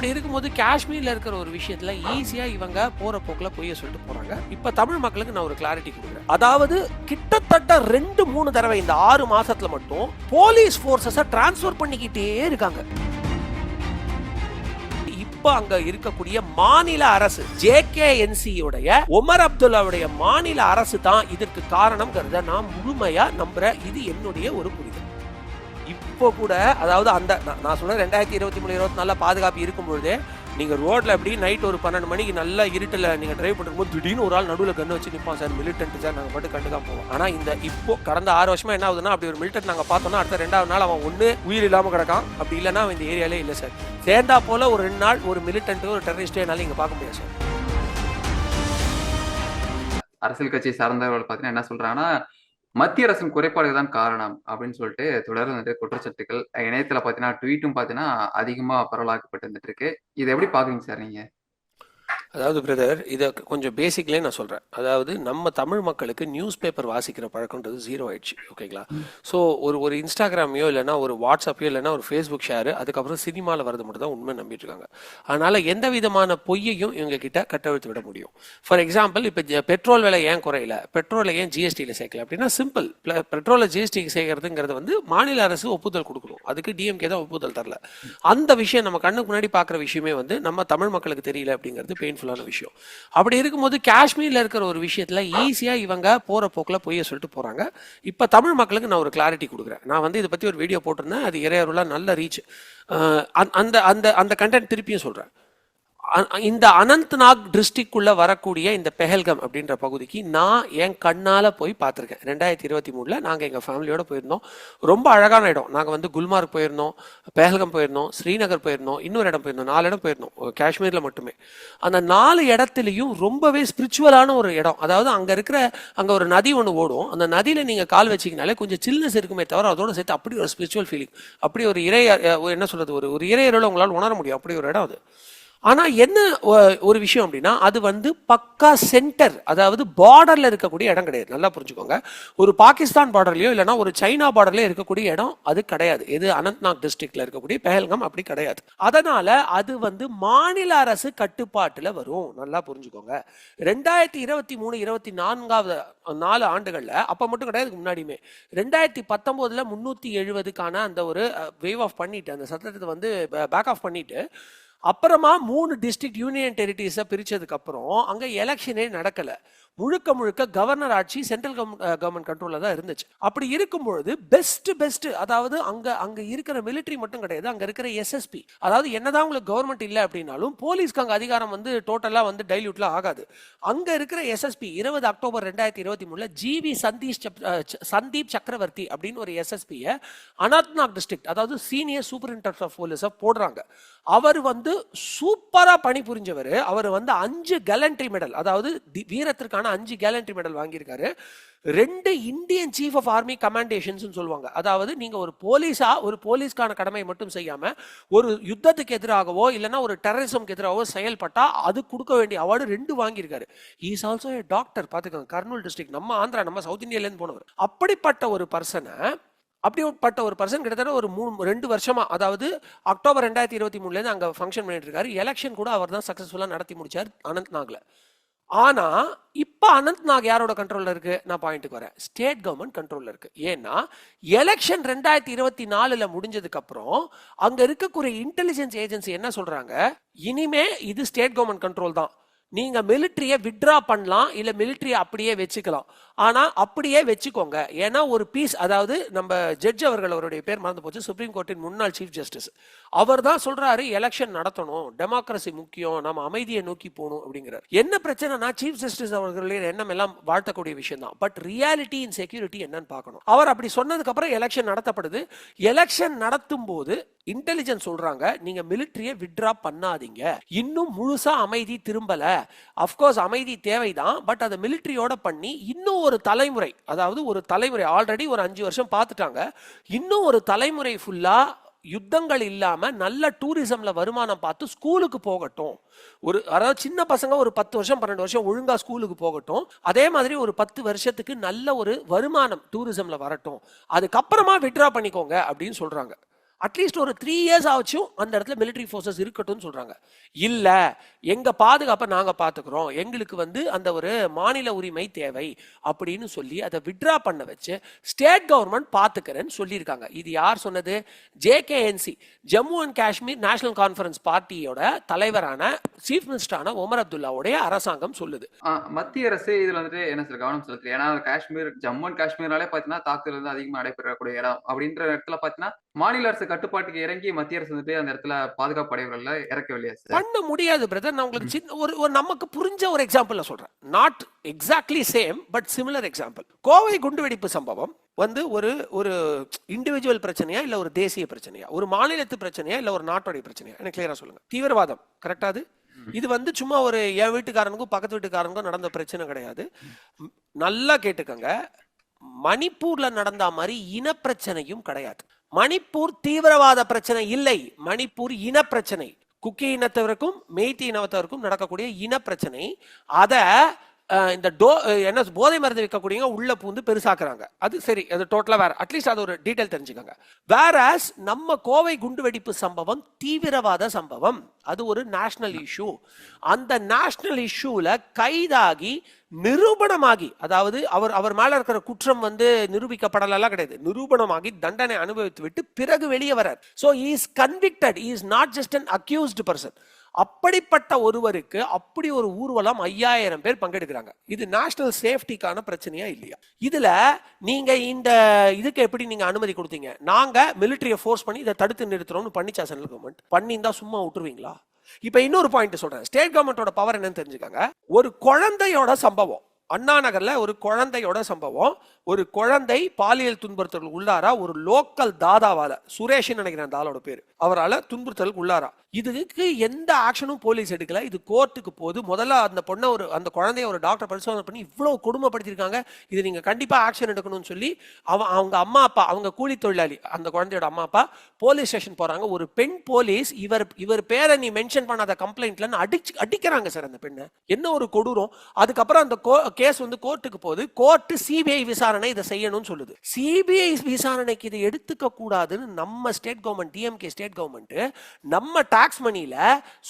அப்படி இருக்கும்போது காஷ்மீர்ல இருக்கிற ஒரு விஷயத்துல ஈஸியா இவங்க போற போக்குல பொய்ய சொல்லிட்டு போறாங்க. இப்ப தமிழ் மக்களுக்கு நான் ஒரு கிளாரிட்டி கொடுக்குறேன். அதாவது கிட்டத்தட்ட ரெண்டு மூணு தடவை இந்த ஆறு மாசத்துல மட்டும் போலீஸ் ஃபோர்ஸஸை டிரான்ஸ்ஃபர் பண்ணிக்கிட்டே இருக்காங்க. இப்போ அங்க இருக்கக்கூடிய மாநில அரசு ஜே கே என்சியுடைய உமர் அப்துல்லாவுடைய மாநில அரசு தான் இதற்கு காரணம்ங்கிறத நான் முழுமையா நம்புற இது என்னுடைய ஒரு புரிதல். இப்போ கூட அதாவது அந்த நான் சொல்கிறேன் ரெண்டாயிரத்தி இருபத்தி மூணு இருபத்தி நாலில் பாதுகாப்பு இருக்கும்பொழுது நீங்கள் ரோட்டில் எப்படி நைட் ஒரு பன்னெண்டு மணிக்கு நல்லா இருட்டில் நீங்கள் ட்ரைவ் பண்ணும்போது திடீர்னு ஒரு ஆள் நடுவில் கன்று வச்சு நிற்போம் சார் மிலிட்டன்ட் சார் நாங்கள் மட்டும் கண்டுக்காம போவோம். ஆனால் இந்த இப்போ கடந்த ஆறு வருஷமாக என்ன ஆகுதுன்னா அப்படி ஒரு மிலிட்டன்ட் நாங்கள் பார்த்தோம்னா அடுத்த ரெண்டாவது நாள் அவன் ஒன்று உயிர் இல்லாமல் கிடக்கான். அப்படி இல்லைன்னா அவன் இந்த ஏரியாலே இல்லை சார். சேர்ந்தா போல ஒரு ரெண்டு நாள் ஒரு மிலிட்டன்ட்டு ஒரு டெரரிஸ்டே என்னால் பார்க்க முடியாது சார். அரசியல் கட்சியை சார்ந்தவர்கள் பார்த்தீங்கன்னா என்ன சொல்றாங்கன்னா மத்திய அரசின் குறைபாடுகள் தான் காரணம் அப்படின்னு சொல்லிட்டு தொடர்ந்து வந்துட்டு குற்றச்சாட்டுகள் இணையத்துல பாத்தீங்கன்னா ட்வீட்டும் பாத்தீங்கன்னா அதிகமா பரவலாக்கப்பட்டு வந்துட்டு இருக்கு. இதை எப்படி பாக்குறீங்க சார் நீங்க? அதாவது பிரதர் இதை கொஞ்சம் பேசிக்லேயே நான் சொல்கிறேன் அதாவது நம்ம தமிழ் மக்களுக்கு நியூஸ் பேப்பர் வாசிக்கிற பழக்கம்ன்றது ஜீரோ ஆயிடுச்சு ஓகேங்களா ஸோ ஒரு ஒரு இன்ஸ்டாகிராமையோ இல்லைன்னா ஒரு வாட்ஸ்அப்பையோ இல்லைன்னா ஒரு ஃபேஸ்புக் ஷேரு அதுக்கப்புறம் சினிமாவில் வரது மட்டும் தான் உண்மை நம்பிட்டு இருக்காங்க. அதனால எந்த விதமான பொய்யையும் இவங்க கிட்ட கட்டவிழ்த்து விட முடியும். ஃபார் எக்ஸாம்பிள் இப்போ பெட்ரோல் விலை ஏன் குறையல? பெட்ரோலை ஏன் ஜிஎஸ்டியில் சேர்க்கல? அப்படின்னா சிம்பிள் பெட்ரோலை ஜிஎஸ்டிக்கு சேர்க்கறதுங்கிறது வந்து மாநில அரசு ஒப்புதல் கொடுக்கணும். அதுக்கு டிஎம்கே தான் ஒப்புதல் தரல. அந்த விஷயம் நம்ம கண்ணுக்கு முன்னாடி பார்க்குற விஷயமே வந்து நம்ம தமிழ் மக்களுக்கு தெரியல அப்படிங்கிறது மீனிங்ஃபுல்லான விஷயம். அப்படி இருக்கும்போது காஷ்மீர்ல இருக்கிற ஒரு விஷயத்துல ஈஸியா இவங்க போற போக்குல பொய்ய சொல்லிட்டு போறாங்க. இப்ப தமிழ் மக்களுக்கு நான் ஒரு கிளாரிட்டி கொடுக்குறேன். நான் வந்து இதை பத்தி ஒரு வீடியோ போட்டிருந்தேன். அது இறையருளா நல்ல ரீச் அந்த அந்த அந்த கண்டென்ட் திருப்பியும் சொல்றேன். இந்த அனந்த்நாக் டிஸ்ட்ரிக்குள்ளே வரக்கூடிய இந்த பெஹல்கம் அப்படின்ற பகுதிக்கு நான் என் கண்ணால் போய் பார்த்துருக்கேன். ரெண்டாயிரத்தி இருபத்தி மூணில் நாங்கள் எங்கள் ஃபேமிலியோடு போயிருந்தோம். ரொம்ப அழகான இடம். நாங்கள் வந்து குல்மார்க் போயிருந்தோம் பெஹல்கம் போயிருந்தோம் ஸ்ரீநகர் போயிருந்தோம் இன்னொரு இடம் போயிருந்தோம் நாலு இடம் போயிருந்தோம். காஷ்மீரில் மட்டுமே. அந்த நாலு இடத்துலையும் ரொம்பவே ஸ்பிரிச்சுவலான ஒரு இடம். அதாவது அங்கே இருக்கிற அங்கே ஒரு நதி ஒன்று ஓடும். அந்த நதியில் நீங்கள் கால் வச்சிங்கனாலே கொஞ்சம் சில்னஸ் இருக்குமே தவிர அதோடு சேர்த்து அப்படி ஒரு ஸ்பிரிச்சுவல் ஃபீலிங் அப்படி ஒரு இறை என்ன சொல்கிறது ஒரு ஒரு இறையரோட உங்களால் உணர முடியும். அப்படி ஒரு இடம் அது. ஆனால் என்ன ஒ- ஒரு விஷயம் அப்படின்னா அது வந்து பக்கா சென்டர் அதாவது பார்டரில் இருக்கக்கூடிய இடம் கிடையாது. நல்லா புரிஞ்சுக்கோங்க. ஒரு பாகிஸ்தான் பார்டர்லையோ இல்லைன்னா ஒரு சைனா பார்டர்லையோ இருக்கக்கூடிய இடம் அது கிடையாது. இது அனந்த்நாக் டிஸ்ட்ரிக்டில் இருக்கக்கூடிய பெஹல்கம் அப்படி கிடையாது. அதனால் அது வந்து மாநில அரசு கட்டுப்பாட்டில் வரும். நல்லா புரிஞ்சுக்கோங்க. ரெண்டாயிரத்தி இருபத்தி மூணு இருபத்தி நான்காவது நாலு ஆண்டுகளில் அப்போ மட்டும் கிடையாது முன்னாடியுமே. ரெண்டாயிரத்தி பத்தொம்போதில் முந்நூற்றி எழுபதுக்கான அந்த ஒரு வேவ் ஆஃப் பண்ணிட்டு அந்த சட்டத்தை வந்து பேக் ஆஃப் பண்ணிட்டு அப்புறமா மூணு டிஸ்ட்ரிக்ட் யூனியன் டெரிட்டரிஸை பிரித்ததுக்கப்புறம் அங்கே அங்க எலெக்ஷனே நடக்கல. முழுக்க முழுக்க கவர்னர் ஆட்சி சென்ட்ரல் கவர்மெண்ட் கண்ட்ரோலில் தான் இருந்துச்சு. அப்படி இருக்கும்பொழுது பெஸ்ட் பெஸ்ட் அதாவது அங்க அங்க இருக்கிற மிலிட்டரி மட்டும் கிடையாது அங்க இருக்கிற எஸ்எஸ்பி அதாவது என்னதான் உங்களுக்கு கவர்மெண்ட் இல்லை அப்படின்னாலும் போலீஸ்க்கு அங்கே அதிகாரம் வந்து டோட்டலா வந்து டைல்யூட்லாம் ஆகாது. அங்க இருக்கிற எஸ்எஸ்பி இருபது அக்டோபர் ரெண்டாயிரத்தி இருபத்தி மூணுல ஜிவி சந்தீஷ் சந்தீப் சக்கரவர்த்தி அப்படின்னு ஒரு எஸ்எஸ்பியை அனந்த்நாக் டிஸ்ட்ரிக்ட் அதாவது சீனியர் சூப்பரிண்டென்டென்ட் ஆஃப் போலீஸை போடுறாங்க. அவர் வந்து சூப்பரா பணிபுரிஞ்சவர். அவர் வந்து அஞ்சு கேலண்ட்ரி மெடல் அதாவது வீரத்திற்கான ஆனால் அஞ்சு கேலண்ட்ரி மெடல் வாங்கியிருக்காரு. ரெண்டு Indian chief of army commendations சொல்லுவாங்க. அதாவது நீங்க ஒரு போலீஸா ஒரு போலீஸ்க்கான கடமையை மட்டும் செய்யாம ஒரு யுத்தத்துக்கு எதிராகவோ இல்லைன்னா ஒரு டெரரிசம்க்கு எதிராகவோ செயல்பட்டா அது கொடுக்க வேண்டிய அவார்டு ரெண்டு வாங்கியிருக்காரு. இஸ் ஆல்சோ ஏ டாக்டர் பார்த்துக்கோங்க கர்னூல் டிஸ்ட்ரிக்ட் நம்ம ஆந்திரா நம்ம சவுத் இந்தியாலேருந்து போனவர். அப்படிப்பட்ட ஒரு பர்சனை அப்படிப்பட்ட ஒரு பர்சன் கிட்டத்தட்ட ஒரு மூணு ரெண்டு வருஷமா அதாவது அக்டோபர் ரெண்டாயிரத்தி இருபத்தி மூணுலேருந்து அங்கே ஃபங்க்ஷன் பண்ணிட்டு இருக்காரு. எலெக்ஷன் கூட அவர் தான் சக்ஸஸ்ஃபுல்லாக நடத்தி முடிச்சார் அனந்த்நாக்ல ஆனா இப்ப அனந்த்நாக் யாரோட கண்ட்ரோல்ல இருக்கு? நான் பாயிண்ட்டுக்கு வரேன். ஸ்டேட் கவர்மெண்ட் கண்ட்ரோல்ல இருக்கு. ஏன்னா எலெக்ஷன் ரெண்டாயிரத்தி இருபத்தி நாலுல முடிஞ்சதுக்கு அப்புறம் அங்க இருக்கக்கூடிய இன்டெலிஜென்ஸ் ஏஜென்சி என்ன சொல்றாங்க? இனிமே இது ஸ்டேட் கவர்மெண்ட் கண்ட்ரோல் தான். நீங்கள் மிலிட்ரியை வித்ட்ரா பண்ணலாம் இல்லை மிலிட்ரியை அப்படியே வச்சுக்கலாம். ஆனால் அப்படியே வச்சுக்கோங்க. ஏன்னா ஒரு பீஸ் அதாவது நம்ம ஜட்ஜ் அவர்கள் அவருடைய பேர் மறந்து போச்சு சுப்ரீம் கோர்ட்டின் முன்னாள் சீஃப் ஜஸ்டிஸ் அவர் தான் சொல்கிறாரு எலெக்ஷன் நடத்தணும் டெமோக்ரஸி முக்கியம் நம்ம அமைதியை நோக்கி போகணும் அப்படிங்கிறார். என்ன பிரச்சனைனா சீஃப் ஜஸ்டிஸ் அவர்களுடைய எண்ணம் எல்லாம் வாழ்த்தக்கூடிய விஷயம் தான். பட் ரியாலிட்டி இன் செக்யூரிட்டி என்னன்னு பார்க்கணும். அவர் அப்படி சொன்னதுக்கப்புறம் எலெக்ஷன் நடத்தப்படுது. எலெக்ஷன் நடத்தும் போது இன்டெலிஜென்ஸ் சொல்கிறாங்க நீங்கள் மிலிட்டரியை வித்ட்ரா பண்ணாதீங்க. இன்னும் முழுசாக அமைதி திரும்பலை. அஃப்கோர்ஸ் அமைதி தேவைதான் பட் அதை மிலிட்டரியோட பண்ணி இன்னும் ஒரு தலைமுறை அதாவது ஒரு தலைமுறை ஆல்ரெடி ஒரு அஞ்சு வருஷம் பார்த்துட்டாங்க. இன்னும் ஒரு தலைமுறை ஃபுல்லா யுத்தங்கள் இல்லாம நல்ல டூரிசம்ல வருமானம் பார்த்து ஸ்கூலுக்கு போகட்டும். ஒரு அதாவது சின்ன பசங்க ஒரு பத்து வருஷம் பன்னெண்டு வருஷம் ஒழுங்கா ஸ்கூலுக்கு போகட்டும். அதே மாதிரி ஒரு பத்து வருஷத்துக்கு நல்ல ஒரு வருமானம் டூரிசம்ல வரட்டும். அதுக்கப்புறமா விட்ரா பண்ணிக்கோங்க அப்படின்னு சொல்றாங்க. அட்லீஸ்ட் ஒரு த்ரீ இயர்ஸ் ஆச்சும் அந்த இடத்துல மிலிட்ரி ஃபோர்ஸஸ் இருக்கட்டும்னு சொல்கிறாங்க இல்லை எங்க பாதுகாப்பை நாங்கள் பார்த்துக்குறோம். எங்களுக்கு வந்து அந்த ஒரு மாநில உரிமை தேவை அப்படின்னு சொல்லி அதை விட்ரா பண்ண வச்சு ஸ்டேட் கவர்மெண்ட் பார்த்துக்கிறேன்னு சொல்லியிருக்காங்க. இது யார் சொன்னது? JKNC Jammu and Kashmir national conference பார்ட்டியோட தலைவரான சீஃப் மினிஸ்டரான ஒமர் அப்துல்லாவுடைய அரசாங்கம் சொல்லுது. ஆஹ் மத்திய அரசு இதில் வந்துட்டு என்ன சார் கவனம் செலுத்துது ஏன்னா காஷ்மீர் ஜம்மு அண்ட் காஷ்மீர்னாலே பார்த்தீங்கன்னா தாக்குதல் வந்து அதிகமாக நடைபெறக்கூடிய இடம். அப்படின்ற இடத்துல பார்த்தீங்கன்னா மாநில அரசு கட்டுப்பாட்டுக்கு இறங்கி மத்திய அரசு வந்துட்டு அந்த இடத்துல பாதுகாப்பு படைகள்ல இறக்கவில்லையா சார். பண்ண முடியாது பிரதர் நான் உங்களுக்கு சின்ன ஒரு ஒரு நமக்கு புரிஞ்ச ஒரு எக்ஸாம்பிள் சொல்றேன். Not exactly same but similar example Kovai குண்டுவெடிப்பு சம்பவம் வந்து ஒரு ஒரு இண்டிவிஜுவல் பிரச்சனையா இல்ல ஒரு தேசிய பிரச்சனையா? ஒரு மாநிலத்து பிரச்சனையா இல்ல ஒரு நாட்டோடைய பிரச்சனையா? எனக்கு கிளியரா சொல்லுங்க. தீவிரவாதம் கரெக்டா அது? இது வந்து சும்மா ஒரு என் வீட்டுக்காரனுக்கும் பக்கத்து வீட்டுக்காரனுக்கும் நடந்த பிரச்சனை கிடையாது. நல்லா கேட்டுக்கங்க. மணிப்பூர்ல நடந்த மாதிரி இனப்பிரச்சனையும் கிடையாது. மணிப்பூர் தீவிரவாத பிரச்சனை இல்லை. மணிப்பூர் இனப்பிரச்சனை. குக்கி இனத்தவருக்கும் மெய்த்தி இனத்தவருக்கும் நடக்கக்கூடிய இனப்பிரச்சனை. அதை இந்த டோ என்ன போதை மருந்து விற்கக்கூடியவங்க உள்ள பூந்து பெருசாக்குறாங்க. அது சரி அது டோட்டலாக வேற. அட்லீஸ்ட் அது ஒரு டீட்டெயில் தெரிஞ்சுக்கோங்க. வேறஸ் நம்ம கோவை குண்டுவெடிப்பு சம்பவம் தீவிரவாத சம்பவம். அது ஒரு நேஷனல் இஷ்யூ அந்த நேஷனல் இஷ்யூவில் கைதாகி நிரூபணமாகி அதாவது அவர் அவர் மேலே இருக்கிற குற்றம் வந்து நிரூபிக்கப்படலாம் கிடையாது. நிரூபணமாகி தண்டனை அனுபவித்து விட்டு பிறகு வெளியே வரார் so is convicted is not just an accused person அப்படிப்பட்ட ஒருவருக்கு அப்படி ஒரு ஊர்வலம் ஐயாயிரம் பேர் பங்கெடுக்கிறாங்க. இது நேஷனல் சேஃப்டிக்கான பிரச்சனையா இல்லையா? இதுல நீங்க இந்த இதுக்கு எப்படி நீங்க அனுமதி கொடுத்தீங்க? நாங்க மிலிட்டரியை ஃபோர்ஸ் பண்ணி இதை தடுத்து நிறுத்துறோம்னு பண்ணிச்சா சென்ட்ரல் கவர்மெண்ட் பண்ணியிருந்தா சும்மா விட்டுருவீங்களா? இப்ப இன்னொரு பாயிண்ட் சொல்றேன். ஸ்டேட் கவர்மெண்டோட பவர் என்னன்னு தெரிஞ்சுக்காங்க. ஒரு குழந்தையோட சம்பவம். அண்ணா நகர்ல ஒரு குழந்தையோட சம்பவம். ஒரு குழந்தை பாலியல் துன்புறுத்தல் உள்ளாரா? ஒரு லோக்கல் தாதாவால சுரேஷ்னு நினைக்கிறேன் அந்த ஆளோட பேர். அவரால் துன்புறுத்தலுக்கு உள்ளாரா? இதுக்கு எந்த ஆக்ஷனும் போலீஸ் எடுக்கல. இது கோர்ட்டுக்கு போது முதல்ல அந்த பொண்ணை ஒரு அந்த குழந்தைய ஒரு டாக்டர் பரிசோதனை பண்ணி இவ்வளோ கொடுமைப்படுத்திருக்காங்க இது நீங்க கண்டிப்பா ஆக்ஷன் எடுக்கணும்னு சொல்லி அவன் அவங்க அம்மா அப்பா அவங்க கூலி தொழிலாளி அந்த குழந்தையோட அம்மா அப்பா போலீஸ் ஸ்டேஷன் போறாங்க. ஒரு பெண் போலீஸ் இவர் இவர் பேரை நீ மென்ஷன் பண்ணாத கம்ப்ளைண்ட்லன்னு அடிச்சு அடிக்கிறாங்க சார் அந்த பெண்ணை. என்ன ஒரு கொடூரம். அதுக்கப்புறம் அந்த கேஸ் வந்து கோர்ட்டுக்கு போகுது. கோர்ட்டு சிபிஐ விசாரணை இதை செய்யணும்னு சொல்லுது. சிபிஐ விசாரணைக்கு இதை எடுத்துக்க கூடாதுன்னு நம்ம state government DMK state government நம்ம டாக்ஸ் மணியில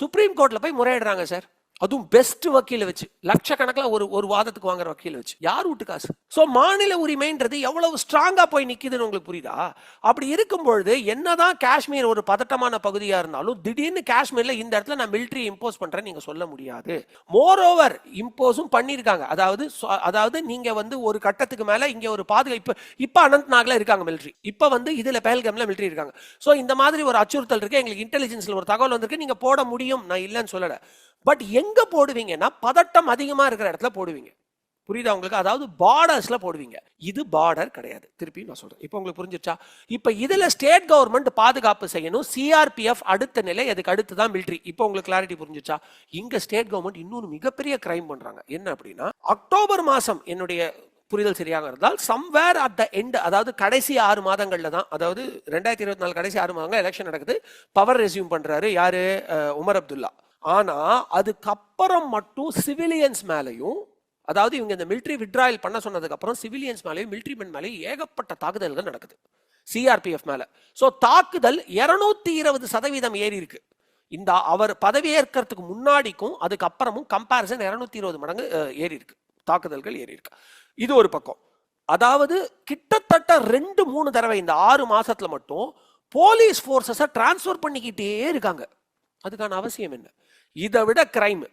சுப்ரீம் கோர்ட்ல போய் முறையிடுறாங்க சார் அதுவும் பெஸ்ட் வக்கீல வச்சு லட்சக்கணக்கில் ஒரு ஒரு வாதத்துக்கு வாங்குற வக்கீல வச்சு. யார் வீட்டு காசு? ஸோ மாநில உரிமைன்றது எவ்வளவு ஸ்ட்ராங்காக போய் நிற்கிதுன்னு உங்களுக்கு புரியுதா? அப்படி இருக்கும் பொழுது என்னதான் காஷ்மீர் ஒரு பதட்டமான பகுதியாக இருந்தாலும் திடீர்னு காஷ்மீரில் இந்த இடத்துல நான் மிலிட்ரி இம்போஸ் பண்ணுறேன்னு நீங்கள் சொல்ல முடியாது. மோர் ஓவர் இம்போஸும் பண்ணியிருக்காங்க. அதாவது அதாவது நீங்கள் வந்து ஒரு கட்டத்துக்கு மேலே இங்கே ஒரு பாதுகாப்பு இப்போ அனந்த்நாகில் இருக்காங்க மிலிட்ரி இப்போ வந்து இதில் பேல்கம்ல மிலிட்ரி இருக்காங்க. ஸோ இந்த மாதிரி ஒரு அச்சுறுத்தல் இருக்குது எங்களுக்கு இன்டெலிஜென்ஸில் ஒரு தகவல் வந்திருக்கு. நீங்கள் போட முடியும். நான் இல்லைன்னு சொல்லலை. பட் எங்க போடுவீங்கன்னா பதட்டம் அதிகமா இருக்கிற இடத்துல போடுவீங்க. புரியுதா உங்களுக்கு? அதாவது பார்டர்ஸ்ல போடுவீங்க. இது பார்டர் கிடையாது. திருப்பி நான் சொல்றேன். இப்போ உங்களுக்கு புரிஞ்சிருச்சா? இப்போ இதுல ஸ்டேட் கவர்மெண்ட் பாதுகாப்பு செய்யணும். சிஆர்பிஎஃப் அடுத்த நிலை அதுக்கு அடுத்து தான் மிலிட்ரி இப்போ உங்களுக்கு கிளாரிட்டி புரிஞ்சிச்சா இங்க ஸ்டேட் கவர்மெண்ட் இன்னொரு மிகப்பெரிய கிரைம் பண்றாங்க. என்ன அப்படின்னா அக்டோபர் மாசம் என்னுடைய புரிதல் சரியாக இருந்தால் சம்வேர் அட் த எண்ட் அதாவது கடைசி ஆறு மாதங்களில் தான் அதாவது ரெண்டாயிரத்தி இருபத்தி நாலு கடைசி ஆறு மாதங்கள் எலெக்ஷன் நடக்குது. பவர் ரெசியூம் பண்றாரு யாரு? உமர் அப்துல்லா. ஆனால் அதுக்கப்புறம் மட்டும் சிவிலியன்ஸ் மேலையும் அதாவது இவங்க இந்த மிலிட்ரி விட்ராயல் பண்ண சொன்னதுக்கப்புறம் சிவிலியன்ஸ் மேலேயும் மிலிட்ரி மென் மேலேயும் ஏகப்பட்ட தாக்குதல்கள் நடக்குது. சிஆர்பிஎஃப் மேலே. ஸோ தாக்குதல் இரநூத்தி இருபது சதவீதம் ஏறி இருக்கு. இந்த அவர் பதவியேற்கிறதுக்கு முன்னாடிக்கும் அதுக்கப்புறமும் கம்பேரிசன் இரநூத்தி இருபது மடங்கு ஏறி இருக்கு. தாக்குதல்கள் ஏறி இருக்கு. இது ஒரு பக்கம். அதாவது கிட்டத்தட்ட ரெண்டு மூணு தடவை இந்த ஆறு மாசத்துல மட்டும் போலீஸ் ஃபோர்ஸஸை டிரான்ஸ்ஃபர் பண்ணிக்கிட்டே இருக்காங்க. அதுக்கான அவசியம் என்ன? இதை விட கிரைம்